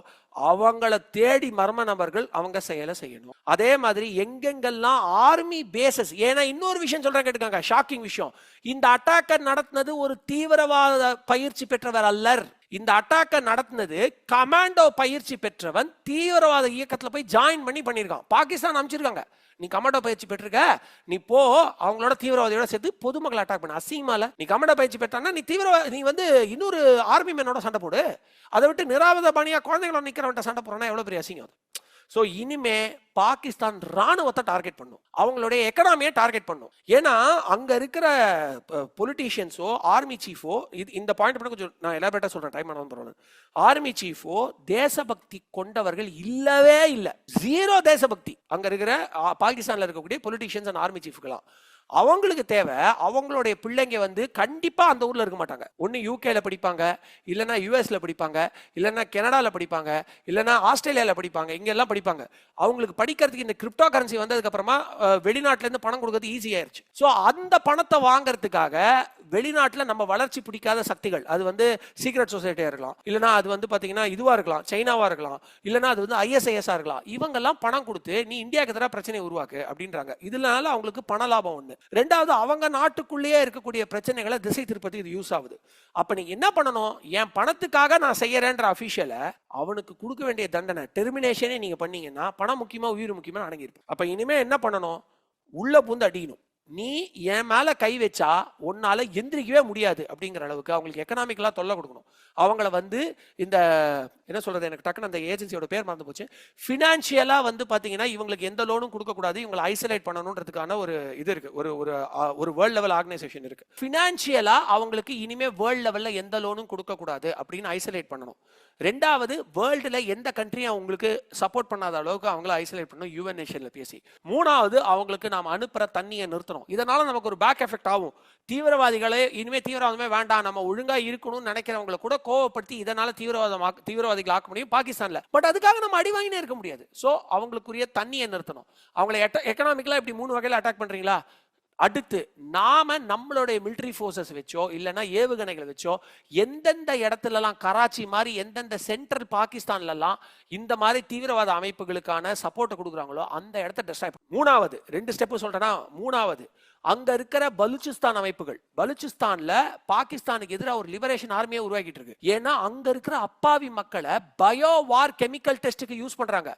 அவங்கள தேடி மர்ம நபர்கள் அவங்க செயலை செய்யணும். அதே மாதிரி எங்கெங்கெல்லாம் ஆர்மி பேசஸ் ஏன்னா இன்னொரு விஷயம் சொல்றேன் கேட்டுக்காங்க ஷாக்கிங் விஷயம். இந்த அட்டாக்கை நடத்தினது ஒரு தீவிரவாத பயிற்சி பெற்றவர் அல்லர். இந்த அட்டாக்கை நடத்தினது கமாண்டோ பயிற்சி பெற்றவன் தீவிரவாத இயக்கத்தில் போய் ஜாயின் பண்ணி பண்ணியிருக்கான். பாகிஸ்தான் அமைச்சிருக்காங்க நீ கமாண்டோ பயிற்சி பெற்றிருக்க? நீ போ அவங்களோட தீவிரவாதியோட சேர்த்து பொதுமக்களை அட்டாக் பண்ண. அசிங்கமால. நீ கமாண்டோ பயிற்சி பெற்றானா நீ தீவிரவாத நீ வந்து இன்னொரு ஆர்மி மேனோட சண்டை போடு. அதை விட்டு நிராவத பாணியா குழந்தைங்களோட நிற்கிறவன்ட்ட சண்டை போறோம்னா எவ்வளோ பெரிய அசிங்கம் அது? ஸோ இனிமே பாகிஸ்தான் ராணுவத்தை டார்கெட் பண்ணும். அவங்களுடைய எக்கனாமியை டார்கெட் பண்ணும். ஏன்னா அங்க இருக்கிற பொலிட்டீஷியன்ஸோ ஆர்மி சீஃபோ இது இந்த பாயிண்ட் பண்ண கொஞ்சம் நான் எலாபரேட்டா சொல்றேன். டைம் ஆனது வந்துடுறேன் ஆர்மி சீஃபோ தேசபக்தி கொண்டவர்கள் இல்லவே இல்லை. ஜீரோ தேசபக்தி. அங்க இருக்கிற பாகிஸ்தானில் பாகிஸ்தான்ல இருக்கக்கூடிய பொலிட்டீஷியன்ஸ் அண்ட் ஆர்மி சீஃப்களாம் அவங்களுக்கு தேவை. அவங்களுடைய பிள்ளைங்க வந்து கண்டிப்பாக அந்த ஊரில் இருக்க மாட்டாங்க. ஒன்று யூகேல படிப்பாங்க இல்லைன்னா யூஎஸ்ல படிப்பாங்க இல்லைன்னா கனடாவில் படிப்பாங்க இல்லைன்னா ஆஸ்திரேலியாவில் படிப்பாங்க இங்கெல்லாம் படிப்பாங்க. அவங்களுக்கு படிக்கிறதுக்கு இந்த கிரிப்டோ கரன்சி வந்ததுக்கப்புறமா வெளிநாட்டிலேருந்து பணம் கொடுக்கறது ஈஸி ஆயிடுச்சு ஸோ அந்த பணத்தை வாங்குறதுக்காக வெளிநாட்டில் நம்ம வளர்ச்சி பிடிக்காத சக்திகள். அது வந்து சீக்ரெட் சொசைட்டியாக இருக்கலாம். இல்லைனா அது வந்து பார்த்தீங்கன்னா இதுவாக இருக்கலாம் சைனாவாக இருக்கலாம் இல்லைனா அது வந்து ஐஎஸ்ஐஎஸ்ஆ இருக்கலாம். இவங்கெல்லாம் பணம் கொடுத்து நீ இந்தியாவுக்கு எதிராக பிரச்சனையை உருவாக்கு அப்படின்றாங்க. இதனால அவங்களுக்கு பண லாபம் ஒன்று ரெண்டாவது அவங்க நாட்டுக்குள்ளேயே இருக்கக்கூடிய பிரச்சனைகளை திசை திருப்பதுக்கு இது யூஸ் ஆகுது. அப்போ நீங்கள் என்ன பண்ணணும்? என் பணத்துக்காக நான் செய்யறேன்ற அஃபீஷியலை அவனுக்கு கொடுக்க வேண்டிய தண்டனை டெர்மினேஷனே நீங்கள் பண்ணீங்கன்னா பணம் முக்கியமாக உயிர் முக்கியமாக அடங்கியிருப்பேன் அப்போ இனிமேல் என்ன பண்ணணும்? உள்ள பூந்து அடிக்கணும். நீ என் மேலே கை வச்சா உன்னால் எந்திரிக்கவே முடியாது அப்படிங்கிற அளவுக்கு அவங்களுக்கு எக்கனாமிக்கலாக தொல்லை கொடுக்கணும். அவங்கள வந்து இந்த என்ன சொல்கிறது எனக்கு டக்குன்னு அந்த ஏஜென்சியோட பேர் மறந்து போச்சு. ஃபினான்ஷியலாக வந்து பார்த்தீங்கன்னா இவங்களுக்கு எந்த லோனும் கொடுக்கக்கூடாது இவங்களை ஐசோலேட் பண்ணணுன்றதுக்கான ஒரு இது இருக்குது ஒரு ஒரு ஒரு வேர்ல்ட் லெவல் ஆர்கனைசேஷன் இருக்குது ஃபினான்ஷியலாக அவங்களுக்கு இனிமேல் வேர்ல்ட் லெவலில் எந்த லோனும் கொடுக்கக்கூடாது அப்படின்னு ஐசோலேட் பண்ணணும். ரெண்டாவது வேர்ல்டில் எந்த கண்ட்ரியும் அவங்களுக்கு சப்போர்ட் பண்ணாத அளவுக்கு அவங்கள ஐசோலேட் பண்ணணும் யூஎன் நேஷனில் பேசி. மூணாவது அவங்களுக்கு நாம் அனுப்புற தண்ணியை நிறுத்தணும். இதனால் நமக்கு ஒரு பேக் எஃபெக்ட் ஆகும். தீவிரவாதிகளே இனிமேல் தீவிரவாதமே வேண்டாம். நம்ம ஒழுங்காக இருக்கணும்னு நினைக்கிறவங்கள கூட கோவப்படுத்தி இதனால் தீவிரவாதம் தீவிரவாதிகள் ஆக்க முடியும் பாகிஸ்தானில். பட் அதுக்காக நம்ம அடி வாங்கினே இருக்க முடியாது. ஸோ அவங்களுக்குரிய தண்ணியை நிறுத்தணும். அவங்களை எக்கனாமிக்கலாக இப்படி மூணு வகையில் அட்டாக் பண்ணுறீங்களா அடுத்து நாம நம்மளுடைய மிலிட்ரி ஃபோர்ஸஸ் வச்சோ இல்லைன்னா ஏவுகணைகளை வச்சோ எந்தெந்த இடத்துலலாம் கராச்சி மாதிரி எந்தெந்த சென்ட்ரல் பாகிஸ்தான்லலாம் இந்த மாதிரி தீவிரவாத அமைப்புகளுக்கான சப்போர்ட்டை கொடுக்குறாங்களோ அந்த இடத்த டெஸ்ட்ராய் மூணாவது ரெண்டு ஸ்டெப்பு சொல்றேன்னா மூணாவது அங்க இருக்கிற பலுச்சிஸ்தான் அமைப்புகள் பலுச்சிஸ்தான்ல பாகிஸ்தானுக்கு எதிராக ஒரு லிபரேஷன் ஆர்மியை உருவாக்கிட்டு இருக்கு. ஏன்னா அங்க இருக்கிற அப்பாவி மக்களை பயோ வார் கெமிக்கல் டெஸ்ட்டுக்கு யூஸ் பண்றாங்க.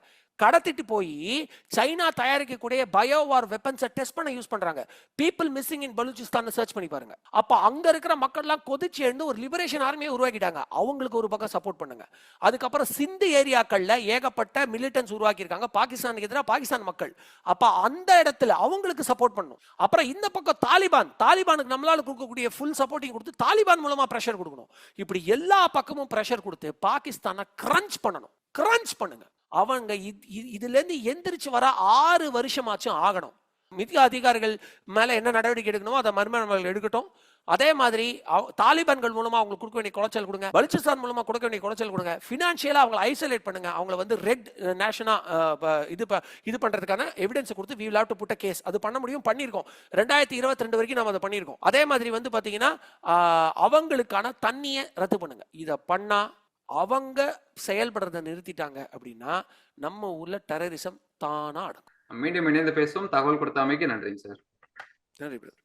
கடத்திட்டு போய் சைனா தயாரிக்கக்கூடிய பயோ வார் வெப்பன்ஸை டெஸ்ட் பண்ண யூஸ் பண்றாங்க. People missing in Balochistan search பண்ணி பாருங்க. அப்ப அங்க இருக்கிற மக்கள்லாம் கொதிச்சு எழுந்து ஒரு லிபரேஷன் ஆர்மியை உருவாக்கிட்டாங்க. அவங்களுக்கு ஒரு பக்கம் சப்போர்ட் பண்ணுங்க. அதுக்கப்புறம் சிந்து ஏரியாக்கள்ல ஏகப்பட்ட மிலிட்டன்ஸ் உருவாக்கியிருக்காங்க. பாகிஸ்தானுக்கு எதிராக பாகிஸ்தான் மக்கள். அப்ப அந்த இடத்துல அவங்களுக்கு சப்போர்ட் பண்ணும் அப்புறம் இந்த பக்கம் தாலிபான். தாலிபானுக்கு நம்மளால கொடுக்கக்கூடிய ஃபுல் சப்போர்ட்டிங் கொடுத்து தாலிபான் மூலமா ப்ரெஷர் கொடுக்கணும். இப்படி எல்லா பக்கமும் ப்ரெஷர் கொடுத்து பாகிஸ்தானை கிரன்ச் பண்ணணும். கிரன்ச் பண்ணுங்க. அவங்க இது- எந்திரிச்சு வர ஆறு வருஷமாச்சும் ஆகணும். மிக அதிகாரிகள் மேலே என்ன நடவடிக்கை எடுக்கணுமோ அதை மர்மங்கள் எடுக்கட்டும். அதே மாதிரி தாலிபான்கள் மூலமா அவங்களுக்கு கொடுக்க வேண்டிய குறைச்சல் கொடுங்க. பலுச்சிஸ்தான் மூலமா கொடுக்க வேண்டிய குறைச்சல் கொடுங்க. ஃபினான்ஷியலா அவங்களை ஐசோலேட் பண்ணுங்க. அவங்கள வந்து ரெட் நேஷனா இது ப- இது பண்றதுக்கான எவிடன்ஸ் கொடுத்து we love to put case அது பண்ண முடியும் பண்ணியிருக்கோம். ரெண்டாயிரத்தி இருபத்தி ரெண்டு வரைக்கும் நம்ம அதை பண்ணியிருக்கோம். அதே மாதிரி வந்து பாத்தீங்கன்னா அவங்களுக்கான தண்ணியை ரத்து பண்ணுங்க. இதை பண்ணா அவங்க செயல்படுறதை நிறுத்திட்டாங்க அப்படின்னா நம்ம ஊர்ல டெரரிசம் தானா அடங்கும். மீண்டும் இணைந்து பேசுவோம். தகவல் கொடுத்த அமைக்கு நன்றிங்க சார். நன்றி brother.